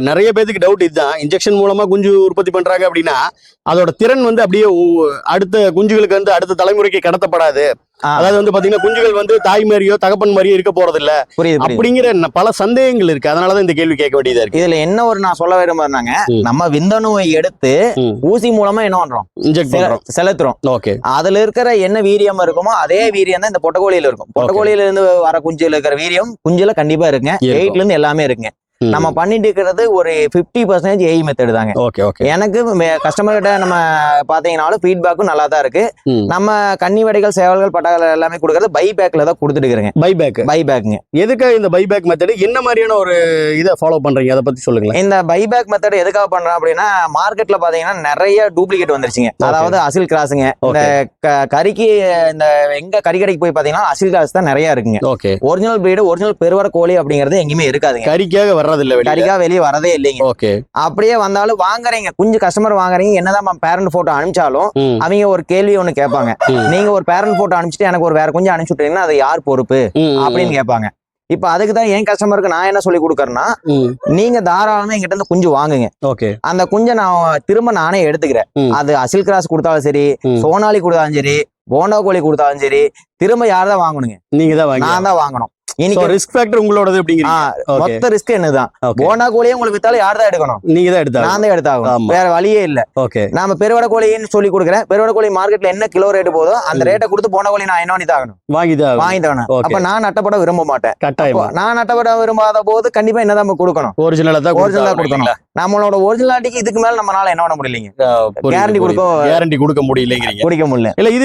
நிறைய பேத்துக்கு டவுட் இதுதான். இன்ஜெக்ஷன் மூலமா குஞ்சு உற்பத்தி பண்றாங்க அப்படின்னா அதோட திறன் வந்து அப்படியே அடுத்த குஞ்சுகளுக்கு வந்து அடுத்த தலைமுறைக்கு கடத்தப்படாது. அதாவது வந்து பாத்தீங்கன்னா குஞ்சுகள் வந்து தாய் மாதிரியோ தகப்பன் மாதிரியோ இருக்க போறது இல்ல அப்படிங்கிற பல சந்தேகங்கள் இருக்கு. அதனாலதான் இந்த கேள்வி கேட்க வேண்டியதா இருக்கு. இதுல என்ன ஒரு நான் சொல்ல விரும்புறேன்னாங்க ம். நம்ம விந்தணுவை எடுத்து. ஊசி மூலமா என்ன பண்றோம்? இன்ஜெக்ட் செ- பண்றோம். செலுத்துறோம். ஓகே அதுல இருக்கிற என்ன வீரியம் இருக்குமோ அதே வீரியம் தான் இந்த பொட்டக்கோழியில இருக்கும். பொட்டக்கோழியில இருந்து வர குஞ்சுல இருக்கிற வீரியம் குஞ்சுல கண்டிப்பா இருக்குங்க. எயிட்ல இருந்து எல்லாமே இருக்குங்க. நம்ம பண்ணிட்டு இருக்கிறது ஒரு 50% பர்சன்டேஜ் ஏஐ மெத்தட் தாங்க. Okay okay. எனக்கு கஸ்டமர் கிட்ட நம்ம பாத்தீங்கன்னாலும் ஃபீட்பேக்கும் நல்லா தான் இருக்கு. நம்ம கன்னி வடைகள் சேவல்கள் பட்டாக்கள் எல்லாமே கொடுக்கறது பை பேக்ல தான் கொடுத்துட்டு இருக்கிறேங்க பைபேக் பை பேக்குங்க எதுக்காக இந்த பைபேக் மெத்தட் என்ன மாதிரியான ஒரு இதை ஃபாலோ பண்றீங்க? அதை பத்தி சொல்லுங்களேன். இந்த பைபேக் மெத்தட் எதுக்காக பண்றோம் அப்படின்னா மார்க்கெட்ல பாத்தீங்கன்னா நிறைய டூப்ளிகேட் வந்துருச்சுங்க. அதாவது அசில் கிராஸுங்க இந்த கறிக்கு இந்த எங்க கறி கடைக்கு போய் பாத்தீங்கன்னா அசில் கிராஸ் தான் நிறைய இருக்குங்க. ஓகே ஒரிஜினல் பிரீடு ஒரிஜினல் பெருவர கோழி அப்படிங்கிறது எங்கேயுமே இருக்காதுங்க. கறிக்காக வர்றதில்ல வெளியே கறிக்கா வெளியே வரதே இல்லைங்க. ஓகே. அப்படியே வந்தாலும் வாங்குறீங்க. குஞ்சு கஸ்டமர் வாங்குறீங்க. என்னதான் பேரண்ட் போட்டோ அனுப்பிச்சாலும் அவங்க ஒரு கேள்வி ஒண்ணு கேட்பாங்க. நீங்க ஒரு பேரண்ட் போட்டோ அனுப்பிச்சிட்டு எனக்கு ஒரு வேற குஞ்சு அனுப்பிச்சு விட்டீங்கன்னா அது யார் பொறுப்பு? அப்படின்னு கேட்பாங்க. இப்ப அதுக்கு தான் என் கஸ்டமருக்கு நான் என்ன சொல்லி கொடுக்கறேன்னா நீங்க தாராளமா எங்கிட்ட இருந்து குஞ்சு வாங்குங்க. ஓகே. அந்த குஞ்சை நான் திரும்ப நானே எடுத்துக்கிறேன். அது அசில் கிராஸ் கொடுத்தாலும் சரி. சோனாலி கொடுத்தாலும் சரி போண்டா கோழி கொடுத்தாலும் சரி திரும்ப யார் தான் வாங்கணுங்க? நீங்க தான் நான் தான் வாங்கணும். இன்னைக்கு ரிஸ்க் ஃபேக்டர் உங்களோடது அப்படிங்கிறீங்க மொத்த ரிஸ்க் என்னதான் போண்டா கோழியே உங்களுக்கு வித்தாலும் யார் தான் எடுக்கணும்? நீங்க தான் எடுத்தா நான் தான் எடுத்தாகணும். ஆமா. வேற வழியே இல்ல. ஓகே நாம பெருவடை கோழின்னு சொல்லி கொடுக்குறேன். பெருவடை கோழி மார்க்கெட்ல என்ன கிலோ ரேட் போதோ அந்த ரேட்டை கொடுத்து போண்டா கோழி நான் என்ன பண்ணி தாகணும். வாங்கி தான் வாங்கி Okay. அப்ப நான் நட்டப்பட விரும்ப மாட்டேன். கட்டாயமா. நான் நட்டப்பட விரும்பாத போது கண்டிப்பா என்னதான் நம்ம கொடுக்கணும்? ஒரிஜினலா தான் ஒரிஜினலா கொடுக்கணும். நம்மளோட ஒரிஜினாலிட்டிக்கு இதுக்கு மேல நம்மளால என்ன பண்ண முடியலைங்க? Guarantee கொடுக்க- கேரண்டி கொடுக்க முடியலங்கிறீங்க. குடிக்க முடியல. இல்ல இதுவே